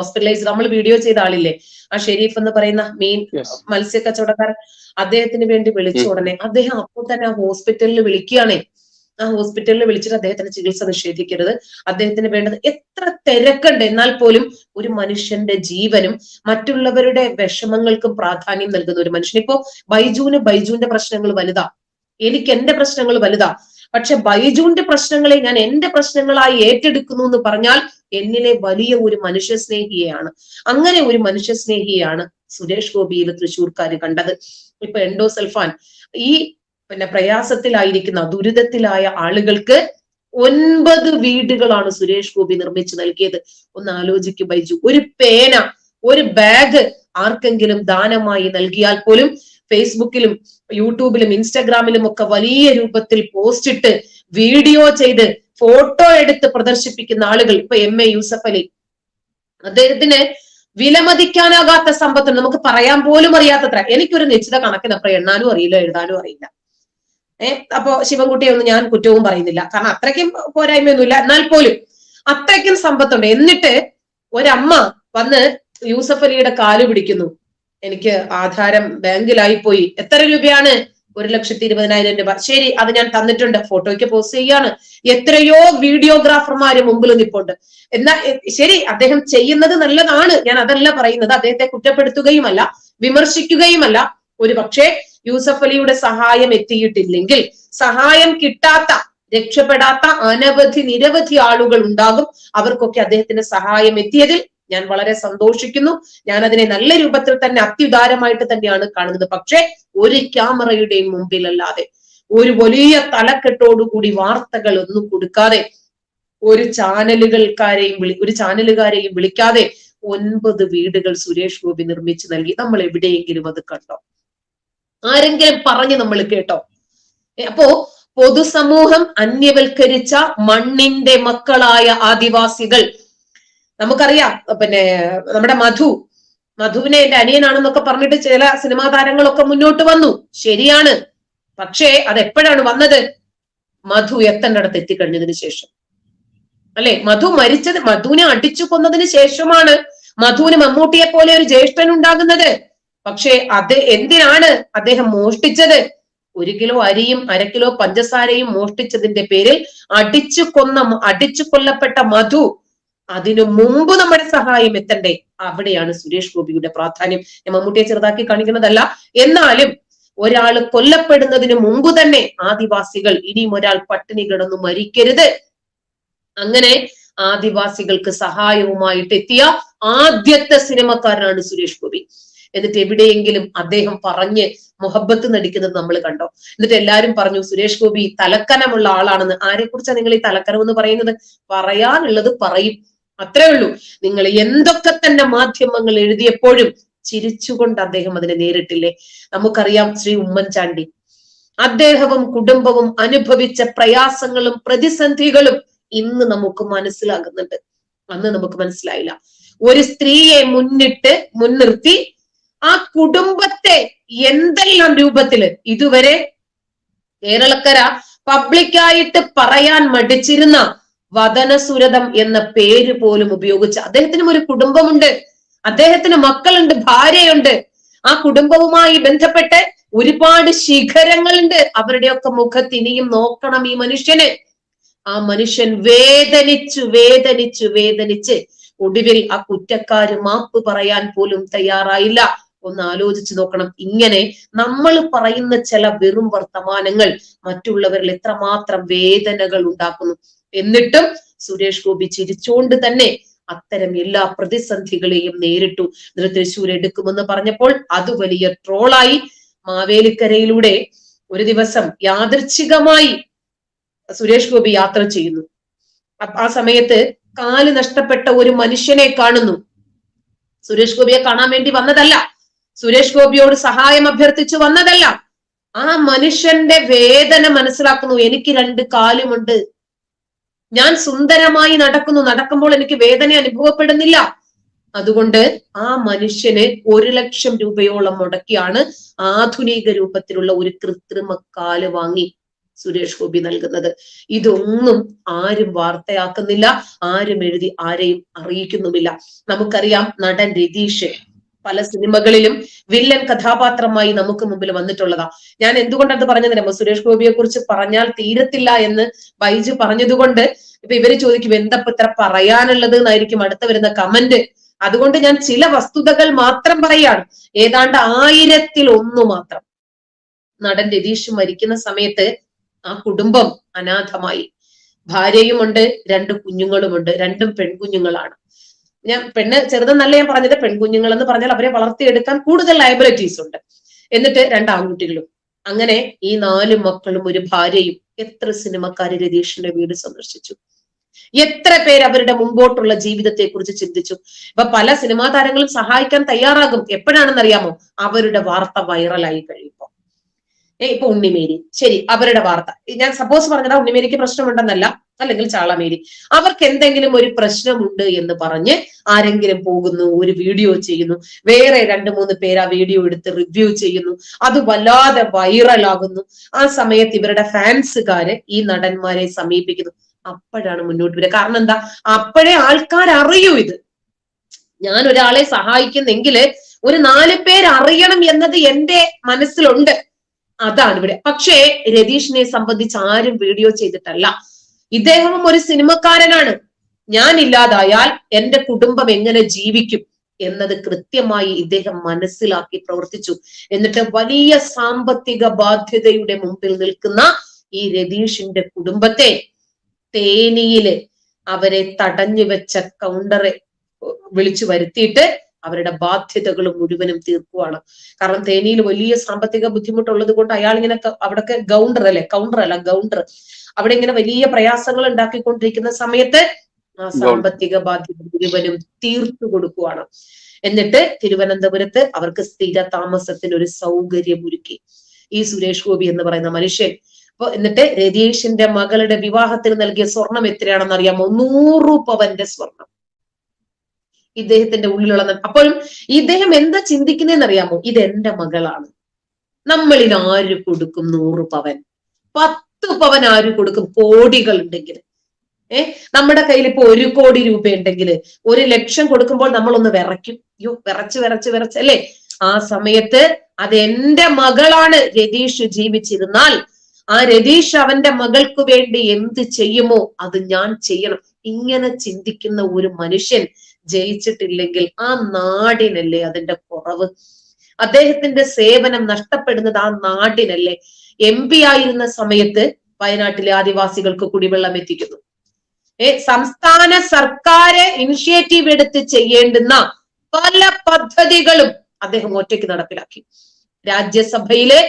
Hospitalise നമ്മൾ video ചെയ്ത ആളില്ലേ? ആ ഷെരീഫ് എന്ന് പറയുന്ന മീൻ മത്സ്യ കച്ചവടക്കാരൻ അദ്ദേഹത്തിന് വേണ്ടി വിളിച്ച ഉടനെ അദ്ദേഹം അപ്പോൾ തന്നെ ആ ഹോസ്പിറ്റലിൽ വിളിക്കുകയാണേ. ആ ഹോസ്പിറ്റലിൽ വിളിച്ചിട്ട് അദ്ദേഹത്തിന് ചികിത്സ നിഷേധിക്കരുത്. അദ്ദേഹത്തിന് വേണ്ടത് എത്ര തിരക്കുണ്ട്. എന്നാൽ പോലും ഒരു മനുഷ്യന്റെ ജീവനും മറ്റുള്ളവരുടെ വിഷമങ്ങൾക്കും പ്രാധാന്യം നൽകുന്ന ഒരു മനുഷ്യൻ. ഇപ്പോ ബൈജുവിന് ബൈജുവിന്റെ പ്രശ്നങ്ങൾ വലുതാ. എനിക്ക് എന്റെ പ്രശ്നങ്ങൾ വലുതാ. പക്ഷെ ബൈജുവിന്റെ പ്രശ്നങ്ങളെ ഞാൻ എന്റെ പ്രശ്നങ്ങളായി ഏറ്റെടുക്കുന്നു എന്ന് പറഞ്ഞാൽ എന്നിലെ വലിയ ഒരു മനുഷ്യ സ്നേഹിയെയാണ് അങ്ങനെ ഒരു മനുഷ്യസ്നേഹിയാണ് സുരേഷ് ഗോപിയിൽ തൃശ്ശൂർക്കാർ കണ്ടത്. ഇപ്പൊ എൻഡോ എൻഡോസൽഫാൻ ഈ പിന്നെ പ്രയാസത്തിലായിരിക്കുന്ന ദുരിതത്തിലായ ആളുകൾക്ക് ഒൻപത് വീടുകളാണ് സുരേഷ് ഗോപി നിർമ്മിച്ചു നൽകിയത്. ഒന്ന് ആലോചിക്കും ബൈജു ഒരു പേന ഒരു ബാഗ് ആർക്കെങ്കിലും ദാനമായി നൽകിയാൽ പോലും ഫേസ്ബുക്കിലും യൂട്യൂബിലും ഇൻസ്റ്റഗ്രാമിലും ഒക്കെ വലിയ രൂപത്തിൽ പോസ്റ്റ് ഇട്ട് വീഡിയോ ചെയ്ത് ഫോട്ടോ എടുത്ത് പ്രദർശിപ്പിക്കുന്ന ആളുകൾ ഇപ്പൊ എം എ യൂസഫ് അലി. അദ്ദേഹത്തിന് വിലമതിക്കാനാകാത്ത സമ്പത്ത് നമുക്ക് പറയാൻ പോലും അറിയാത്തത്ര. എനിക്കൊരു നിശ്ചിത കണക്കിന് അപ്പുറം എണ്ണാനും അറിയില്ല എഴുതാനും അറിയില്ല. ഏഹ് അപ്പോ ശിവൻകുട്ടിയെ ഒന്നും ഞാൻ കുറ്റവും പറയുന്നില്ല. കാരണം അത്രയ്ക്കും പോരായ്മയൊന്നുമില്ല. എന്നാൽ പോലും അത്രയ്ക്കും സമ്പത്തുണ്ട്. എന്നിട്ട് ഒരമ്മ വന്ന് യൂസഫ് അലിയുടെ കാൽ പിടിക്കുന്നു. എനിക്ക് ആധാരം ബാങ്കിലായി പോയി. എത്ര രൂപയാണ്? ഒരു ലക്ഷത്തി ഇരുപതിനായിരം രൂപ. ശരി അത് ഞാൻ തന്നിട്ടുണ്ട്. ഫോട്ടോയ്ക്ക് പോസ്റ്റ് ചെയ്യാണ്. എത്രയോ വീഡിയോഗ്രാഫർമാര് മുമ്പിൽ നിൽപ്പുണ്ട് എന്നാ ശരി അദ്ദേഹം ചെയ്യുന്നത് നല്ലതാണ്. ഞാൻ അതല്ല പറയുന്നത്. അദ്ദേഹത്തെ കുറ്റപ്പെടുത്തുകയുമല്ല വിമർശിക്കുകയുമല്ല. ഒരു പക്ഷേ യൂസഫ് അലിയുടെ സഹായം എത്തിയിട്ടില്ലെങ്കിൽ സഹായം കിട്ടാത്ത രക്ഷപ്പെടാത്ത അനവധി നിരവധി ആളുകൾ ഉണ്ടാകും. അവർക്കൊക്കെ അദ്ദേഹത്തിന്റെ സഹായം എത്തിയതിൽ ഞാൻ വളരെ സന്തോഷിക്കുന്നു. ഞാൻ അതിനെ നല്ല രൂപത്തിൽ തന്നെ അത്യുദാരമായിട്ട് തന്നെയാണ് കാണുന്നത്. പക്ഷേ ഒരു ക്യാമറയുടെയും മുമ്പിലല്ലാതെ ഒരു വലിയ തലക്കെട്ടോടുകൂടി വാർത്തകൾ ഒന്നും കൊടുക്കാതെ ഒരു ചാനലുകൾക്കാരെയും വിളി ഒരു ചാനലുകാരെയും വിളിക്കാതെ ഒൻപത് വീടുകൾ സുരേഷ് ഗോപി നിർമ്മിച്ചു നൽകി. നമ്മൾ എവിടെയെങ്കിലും അത് കണ്ടോ? ആരെങ്കിലും പറഞ്ഞ് നമ്മൾ കേട്ടോ? അപ്പോ പൊതുസമൂഹം അന്യവൽക്കരിച്ച മണ്ണിന്റെ മക്കളായ ആദിവാസികൾ നമുക്കറിയാം പിന്നെ നമ്മുടെ മധു മധുവിനെ എന്റെ അനിയനാണെന്നൊക്കെ പറഞ്ഞിട്ട് ചില സിനിമാ താരങ്ങളൊക്കെ മുന്നോട്ട് വന്നു. ശരിയാണ്. പക്ഷേ അത് എപ്പോഴാണ് വന്നത്? മധു എത്തേണ്ടടത്ത് എത്തിക്കഴിഞ്ഞതിന് ശേഷം. അല്ലെ? മധു മരിച്ചത് മധുവിനെ അടിച്ചു കൊന്നതിന് ശേഷമാണ് മധുവിന് മമ്മൂട്ടിയെ പോലെ ഒരു ജ്യേഷ്ഠൻ ഉണ്ടാകുന്നത്. പക്ഷേ അത് എന്തിനാണ് അദ്ദേഹം മോഷ്ടിച്ചത്? ഒരു കിലോ അരിയും അര കിലോ പഞ്ചസാരയും മോഷ്ടിച്ചതിന്റെ പേരിൽ അടിച്ചു കൊന്ന അടിച്ചു കൊല്ലപ്പെട്ട മധു അതിനു മുമ്പ് നമ്മുടെ സഹായം എത്തണ്ടേ? അവിടെയാണ് സുരേഷ് ഗോപിയുടെ പ്രാധാന്യം. ഞാൻ മമ്മൂട്ടിയെ ചെറുതാക്കി കാണിക്കുന്നതല്ല. എന്നാലും ഒരാൾ കൊല്ലപ്പെടുന്നതിന് മുമ്പ് തന്നെ ആദിവാസികൾ ഇനിയും ഒരാൾ പട്ടിണി കിടന്നു മരിക്കരുത്. അങ്ങനെ ആദിവാസികൾക്ക് സഹായവുമായിട്ട് എത്തിയ ആദ്യത്തെ സിനിമക്കാരനാണ് സുരേഷ് ഗോപി. എന്നിട്ട് എവിടെയെങ്കിലും അദ്ദേഹം പറഞ്ഞ് മുഹബത്ത് നടിക്കുന്നത് നമ്മൾ കണ്ടോ? എന്നിട്ട് എല്ലാരും പറഞ്ഞു സുരേഷ് ഗോപി തലക്കനമുള്ള ആളാണെന്ന്. ആരെക്കുറിച്ചാണ് നിങ്ങൾ ഈ തലക്കനം എന്ന് പറയുന്നത്? പറയാനുള്ളത് പറയും. അത്രേ ഉള്ളൂ. നിങ്ങൾ എന്തൊക്കെ തന്നെ മാധ്യമങ്ങൾ എഴുതിയപ്പോഴും ചിരിച്ചുകൊണ്ട് അദ്ദേഹം അതിനെ നേരിട്ടില്ലേ? നമുക്കറിയാം ശ്രീ ഉമ്മൻചാണ്ടി. അദ്ദേഹവും കുടുംബവും അനുഭവിച്ച പ്രയാസങ്ങളും പ്രതിസന്ധികളും ഇന്ന് നമുക്ക് മനസ്സിലാകുന്നുണ്ട്. അന്ന് നമുക്ക് മനസ്സിലായില്ല. ഒരു സ്ത്രീയെ മുന്നിട്ട് മുൻനിർത്തി ആ കുടുംബത്തെ എന്തെല്ലാം രൂപത്തിൽ ഇതുവരെ കേരളക്കര പബ്ലിക്കായിട്ട് പറയാൻ മടിച്ചിരുന്ന വദനസുരതം എന്ന പേര് പോലും ഉപയോഗിച്ച് അദ്ദേഹത്തിനും ഒരു കുടുംബമുണ്ട്. അദ്ദേഹത്തിന് മക്കളുണ്ട് ഭാര്യയുണ്ട്. ആ കുടുംബവുമായി ബന്ധപ്പെട്ട് ഒരുപാട് ശിഖരങ്ങളുണ്ട്. അവരുടെയൊക്കെ മുഖത്ത് ഇനിയും നോക്കണം ഈ മനുഷ്യന്. ആ മനുഷ്യൻ വേദനിച്ചു വേദനിച്ചു വേദനിച്ച് ഒടുവിൽ ആ കുറ്റക്കാര് മാപ്പ് പറയാൻ പോലും തയ്യാറായില്ല. ഒന്ന് ആലോചിച്ചു നോക്കണം. ഇങ്ങനെ നമ്മൾ പറയുന്ന ചില വെറും വർത്തമാനങ്ങൾ മറ്റുള്ളവരിൽ എത്രമാത്രം വേദനകൾ ഉണ്ടാക്കുന്നു. എന്നിട്ടും സുരേഷ് ഗോപി ചിരിച്ചുകൊണ്ട് തന്നെ അത്തരം എല്ലാ പ്രതിസന്ധികളെയും നേരിട്ടു. എന്നിട്ട് തൃശ്ശൂർ എടുക്കുമെന്ന് പറഞ്ഞപ്പോൾ അത് വലിയ ട്രോളായി. മാവേലിക്കരയിലൂടെ ഒരു ദിവസം യാദർച്ഛികമായി സുരേഷ് ഗോപി യാത്ര ചെയ്യുന്നു. ആ സമയത്ത് കാൽ നഷ്ടപ്പെട്ട ഒരു മനുഷ്യനെ കാണുന്നു. സുരേഷ് ഗോപിയെ കാണാൻ വേണ്ടി വന്നതല്ല. സുരേഷ് ഗോപിയോട് സഹായം അഭ്യർത്ഥിച്ചു വന്നതല്ല. ആ മനുഷ്യന്റെ വേദന മനസ്സിലാക്കുന്നു. എനിക്ക് രണ്ട് കാലുമുണ്ട്. ഞാൻ സുന്ദരമായി നടക്കുന്നു. നടക്കുമ്പോൾ എനിക്ക് വേദന അനുഭവപ്പെടുന്നില്ല. അതുകൊണ്ട് ആ മനുഷ്യന് ഒരു ലക്ഷം രൂപയോളം മുടക്കിയാണ് ആധുനിക രൂപത്തിലുള്ള ഒരു കൃത്രിമ കാൽ വാങ്ങി സുരേഷ് ഗോപി നൽകുന്നത്. ഇതൊന്നും ആരും വാർത്തയാക്കുന്നില്ല. ആരും എഴുതി ആരെയും അറിയിക്കുന്നുമില്ല. നമുക്കറിയാം നടൻ രതീഷ് പല സിനിമകളിലും വില്ലൻ കഥാപാത്രമായി നമുക്ക് മുമ്പിൽ വന്നിട്ടുള്ളതാ. ഞാൻ എന്തുകൊണ്ടത് പറഞ്ഞത് സുരേഷ് ഗോപിയെ കുറിച്ച് പറഞ്ഞാൽ തീരത്തില്ല എന്ന് ബൈജു പറഞ്ഞതുകൊണ്ട് ഇപ്പൊ ഇവർ ചോദിക്കും എന്താ ഇത്ര പറയാനുള്ളത്? എന്നായിരിക്കും അടുത്ത വരുന്ന കമന്റ്. അതുകൊണ്ട് ഞാൻ ചില വസ്തുതകൾ മാത്രം പറയാണ്. ഏതാണ്ട് ആയിരത്തിൽ ഒന്ന് മാത്രം. നടൻ രതീഷ് മരിക്കുന്ന സമയത്ത് ആ കുടുംബം അനാഥമായി. ഭാര്യയുമുണ്ട് രണ്ട് കുഞ്ഞുങ്ങളുമുണ്ട് രണ്ടും പെൺകുഞ്ഞുങ്ങളാണ്. ഞാൻ പെണ്ണ് ചെറുതെന്നല്ല ഞാൻ പറഞ്ഞത് പെൺകുഞ്ഞുങ്ങൾ എന്ന് പറഞ്ഞാൽ അവരെ വളർത്തിയെടുക്കാൻ കൂടുതൽ ലയബിലിറ്റീസ് ഉണ്ട്. എന്നിട്ട് രണ്ട് ആൺകുട്ടികളും. അങ്ങനെ ഈ നാല് മക്കളും ഒരു ഭാര്യയും എത്ര സിനിമക്കാര് രതീഷിന്റെ വീട് സന്ദർശിച്ചു. എത്ര പേര് അവരുടെ മുമ്പോട്ടുള്ള ജീവിതത്തെ കുറിച്ച് ചിന്തിച്ചു. ഇപ്പൊ പല സിനിമാ താരങ്ങളും സഹായിക്കാൻ തയ്യാറാകും. എപ്പോഴാണെന്ന് അറിയാമോ അവരുടെ വാർത്ത വൈറലായി ഏ ഇപ്പൊ ഉണ്ണിമേരി. ശരി അവരുടെ വാർത്ത. ഞാൻ സപ്പോസ് പറഞ്ഞതാ ഉണ്ണിമേരിക്ക് പ്രശ്നമുണ്ടെന്നല്ല അല്ലെങ്കിൽ ചാളമേരി. അവർക്ക് എന്തെങ്കിലും ഒരു പ്രശ്നമുണ്ട് എന്ന് പറഞ്ഞ് ആരെങ്കിലും പോകുന്നു ഒരു വീഡിയോ ചെയ്യുന്നു വേറെ രണ്ട് മൂന്ന് പേര് ആ വീഡിയോ എടുത്ത് റിവ്യൂ ചെയ്യുന്നു അത് വല്ലാതെ വൈറലാകുന്നു ആ സമയത്ത് ഇവരുടെ ഫാൻസുകാര് ഈ നടന്മാരെ സമീപിക്കുന്നു. അപ്പോഴാണ് മുന്നോട്ട് വരിക. കാരണം എന്താ? അപ്പോഴേ ആൾക്കാർ അറിയൂ ഇത്. ഞാൻ ഒരാളെ സഹായിക്കുന്നെങ്കിൽ ഒരു നാല് പേര് അറിയണം എന്നത് എന്റെ മനസ്സിലുണ്ട്. അതാണ് ഇവിടെ. പക്ഷേ രതീഷിനെ സംബന്ധിച്ച് ആരും വീഡിയോ ചെയ്തിട്ടല്ല. ഇദ്ദേഹവും ഒരു സിനിമക്കാരനാണ്. ഞാൻ ഇല്ലാതായാൽ എന്റെ കുടുംബം എങ്ങനെ ജീവിക്കും എന്നത് കൃത്യമായി ഇദ്ദേഹം മനസ്സിലാക്കി പ്രവർത്തിച്ചു. എന്നിട്ട് വലിയ സാമ്പത്തിക ബാധ്യതയുടെ മുമ്പിൽ നിൽക്കുന്ന ഈ രതീഷിന്റെ കുടുംബത്തെ തേനിയിൽ അവരെ തടഞ്ഞു വെച്ച കൗണ്ടറെ വിളിച്ചു വരുത്തിയിട്ട് അവരുടെ ബാധ്യതകൾ മുഴുവനും തീർക്കുവാണ്. കാരണം തേനിയിൽ വലിയ സാമ്പത്തിക ബുദ്ധിമുട്ടുള്ളത് കൊണ്ട് അയാൾ ഇങ്ങനെ അവിടൊക്കെ ഗൗണ്ടർ അല്ലെ? കൗണ്ടർ അല്ല ഗൗണ്ടർ അവിടെ ഇങ്ങനെ വലിയ പ്രയാസങ്ങൾ ഉണ്ടാക്കിക്കൊണ്ടിരിക്കുന്ന സമയത്ത് ആ സാമ്പത്തിക ബാധ്യത മുഴുവനും തീർത്തു കൊടുക്കുവാണ്. എന്നിട്ട് തിരുവനന്തപുരത്ത് അവർക്ക് സ്ഥിര താമസത്തിന് ഒരു സൗകര്യം ഒരുക്കി. ഈ സുരേഷ് ഗോപി എന്ന് പറയുന്ന മനുഷ്യൻ. അപ്പൊ എന്നിട്ട് രതീഷിന്റെ മകളുടെ വിവാഹത്തിന് നൽകിയ സ്വർണം എത്രയാണെന്ന് അറിയാമോ നൂറു പവന്റെ സ്വർണം. ഇദ്ദേഹത്തിന്റെ ഉള്ളിലുള്ള അപ്പോഴും ഇദ്ദേഹം എന്താ ചിന്തിക്കുന്നതെന്ന് അറിയാമോ ഇത് മകളാണ്. നമ്മളിൽ ആര് കൊടുക്കും നൂറ് പവൻ? പത്ത് പവൻ ആര് കൊടുക്കും? കോടികൾ ഉണ്ടെങ്കിൽ. ഏ? നമ്മുടെ കയ്യിൽ ഇപ്പൊ ഒരു കോടി രൂപ ഉണ്ടെങ്കിൽ ഒരു ലക്ഷം കൊടുക്കുമ്പോൾ നമ്മളൊന്ന് വിറയ്ക്കും. അയ്യോ വിറച്ച് വിറച്ച് വിറച്ച് അല്ലേ? ആ സമയത്ത് അത് എന്റെ മകളാണ് രതീഷ് ജീവിച്ചിരുന്നാൽ ആ രതീഷ് അവന്റെ മകൾക്ക് വേണ്ടി എന്ത് ചെയ്യുമോ അത് ഞാൻ ചെയ്യണം. ഇങ്ങനെ ചിന്തിക്കുന്ന ഒരു മനുഷ്യൻ ജയിച്ചിട്ടില്ലെങ്കിൽ ആ നാടിനല്ലേ അതിന്റെ കുറവ്? അദ്ദേഹത്തിന്റെ സേവനം നഷ്ടപ്പെടുന്നത് ആ നാടിനല്ലേ? എം പി ആയിരുന്ന സമയത്ത് വയനാട്ടിലെ ആദിവാസികൾക്ക് കുടിവെള്ളം എത്തിക്കുന്നു. ഏ സംസ്ഥാന സർക്കാര് ഇനിഷ്യേറ്റീവ് എടുത്ത് ചെയ്യേണ്ടുന്ന പല പദ്ധതികളും അദ്ദേഹം ഒറ്റയ്ക്ക് നടപ്പിലാക്കി. രാജ്യസഭയിലെ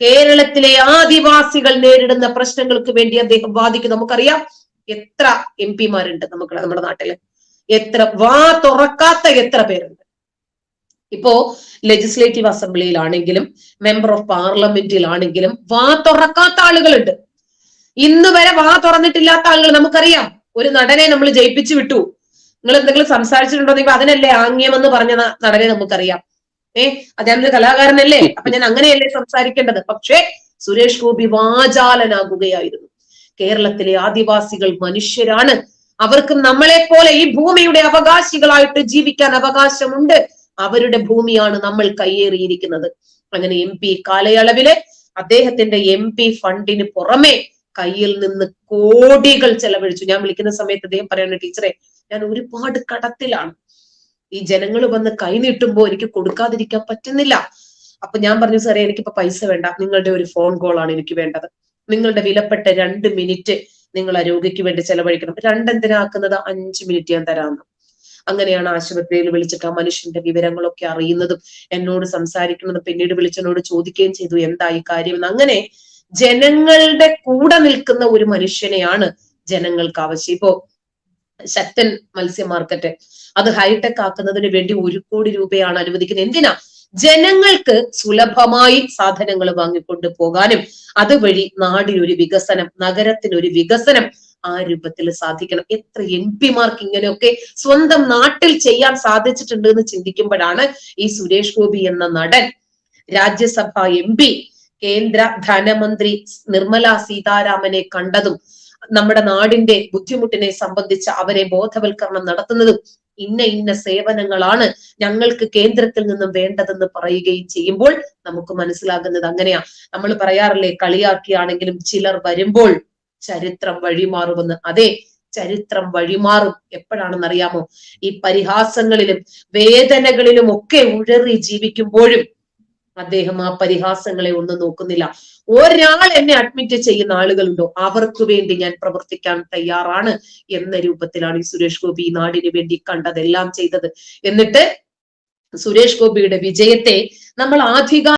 കേരളത്തിലെ ആദിവാസികൾ നേരിടുന്ന പ്രശ്നങ്ങൾക്ക് വേണ്ടി അദ്ദേഹം വാദിക്കും നമുക്കറിയാം എത്ര എം പിമാരുണ്ട് നമുക്ക് നമ്മുടെ നാട്ടിൽ. എത്ര വാ തുറക്കാത്ത എത്ര പേരുണ്ട്? ഇപ്പോ ലെജിസ്ലേറ്റീവ് അസംബ്ലിയിലാണെങ്കിലും മെമ്പർ ഓഫ് പാർലമെന്റിലാണെങ്കിലും വാ തുറക്കാത്ത ആളുകളുണ്ട്. ഇന്ന് വരെ വാ തുറന്നിട്ടില്ലാത്ത ആളുകൾ നമുക്കറിയാം. ഒരു നടനെ നമ്മൾ ജയിപ്പിച്ചു വിട്ടു. നിങ്ങൾ എന്തെങ്കിലും സംസാരിച്ചിട്ടുണ്ടോ അതിനല്ലേ ആംഗ്യമെന്ന് പറഞ്ഞ നടനെ നമുക്കറിയാം. ഏ അദ്ദേഹം ഒരു കലാകാരനല്ലേ? അപ്പൊ ഞാൻ അങ്ങനെയല്ലേ സംസാരിക്കേണ്ടത്? പക്ഷേ സുരേഷ് ഗോപി വാചാലനാകുകയായിരുന്നു. കേരളത്തിലെ ആദിവാസികൾ മനുഷ്യരാണ്. അവർക്കും നമ്മളെ പോലെ ഈ ഭൂമിയുടെ അവകാശികളായിട്ട് ജീവിക്കാൻ അവകാശമുണ്ട്. അവരുടെ ഭൂമിയാണ് നമ്മൾ കയ്യേറിയിരിക്കുന്നത്. അങ്ങനെ എം പി കാലയളവിൽ അദ്ദേഹത്തിന്റെ എം പി ഫണ്ടിന് പുറമെ കയ്യിൽ നിന്ന് കോടികൾ ചെലവഴിച്ചു. ഞാൻ വിളിക്കുന്ന സമയത്ത് അദ്ദേഹം പറയാണ് ടീച്ചറെ ഞാൻ ഒരുപാട് കടത്തിലാണ്. ഈ ജനങ്ങൾ വന്ന് കൈ നീട്ടുമ്പോൾ എനിക്ക് കൊടുക്കാതിരിക്കാൻ പറ്റുന്നില്ല. അപ്പൊ ഞാൻ പറഞ്ഞു സാറേ എനിക്കിപ്പോ പൈസ വേണ്ട. നിങ്ങളുടെ ഒരു ഫോൺ കോൾ ആണ് എനിക്ക് വേണ്ടത്. നിങ്ങളുടെ വിലപ്പെട്ട രണ്ട് മിനിറ്റ് നിങ്ങൾ ആ രോഗിക്ക് വേണ്ടി ചെലവഴിക്കണം. രണ്ടെന്തിനാക്കുന്നത്? അഞ്ച് മിനിറ്റ് ഞാൻ തരാമെന്ന് അങ്ങനെയാണ് ആശുപത്രിയിൽ വിളിച്ചിട്ട് ആ മനുഷ്യന്റെ വിവരങ്ങളൊക്കെ അറിയുന്നതും എന്നോട് സംസാരിക്കുന്നതും പിന്നീട് വിളിച്ചെന്നോട് ചോദിക്കുകയും ചെയ്തു എന്തായി കാര്യം അങ്ങനെ ജനങ്ങളുടെ കൂടെ നിൽക്കുന്ന ഒരു മനുഷ്യനെയാണ് ജനങ്ങൾക്ക് ആവശ്യം. ഇപ്പോ ശക്തൻ മത്സ്യ മാർക്കറ്റ് അത് ഹൈടെക് ആക്കുന്നതിന് വേണ്ടി ഒരു കോടി രൂപയാണ് അനുവദിക്കുന്നത്. എന്തിനാ? ജനങ്ങൾക്ക് സുലഭമായി സാധനങ്ങൾ വാങ്ങിക്കൊണ്ട് പോകാനും അതുവഴി നാടിനൊരു വികസനം നഗരത്തിനൊരു വികസനം ആ രൂപത്തിൽ സാധിക്കണം. എത്ര എം പിമാർക്ക് ഇങ്ങനെയൊക്കെ സ്വന്തം നാട്ടിൽ ചെയ്യാൻ സാധിച്ചിട്ടുണ്ട് എന്ന് ചിന്തിക്കുമ്പോഴാണ് ഈ സുരേഷ് ഗോപി എന്ന നടൻ രാജ്യസഭ എം പി കേന്ദ്ര ധനമന്ത്രി നിർമ്മല സീതാരാമനെ കണ്ടതും നമ്മുടെ നാടിന്റെ ബുദ്ധിമുട്ടിനെ സംബന്ധിച്ച് അവരെ ബോധവൽക്കരണം നടത്തുന്നതും ഇന്ന ഇന്ന സേവനങ്ങളാണ് ഞങ്ങൾക്ക് കേന്ദ്രത്തിൽ നിന്നും വേണ്ടതെന്ന് പറയുകയും ചെയ്യുമ്പോൾ നമുക്ക് മനസ്സിലാകുന്നത് അങ്ങനെയാ. നമ്മൾ പറയാറില്ലേ കളിയാക്കിയാണെങ്കിലും ചിലർ വരുമ്പോൾ ചരിത്രം വഴിമാറുമെന്ന്. അതെ ചരിത്രം വഴിമാറും. എപ്പോഴാണെന്ന് അറിയാമോ ഈ പരിഹാസങ്ങളിലും വേദനകളിലും ഒക്കെ ഉഴറി ജീവിക്കുമ്പോഴും അദ്ദേഹം ആ പരിഹാസങ്ങളെ ഒന്നും നോക്കുന്നില്ല. ഒരാൾ എന്നെ അഡ്മിറ്റ് ചെയ്യുന്ന ആളുകളുണ്ടോ? അവർക്ക് വേണ്ടി ഞാൻ പ്രവർത്തിക്കാൻ തയ്യാറാണ് എന്ന രൂപത്തിലാണ് ഈ സുരേഷ് ഗോപി ഈ നാടിന് വേണ്ടി കണ്ടതെല്ലാം ചെയ്തത്. എന്നിട്ട് സുരേഷ് ഗോപിയുടെ വിജയത്തെ നമ്മൾ ആധികാരിക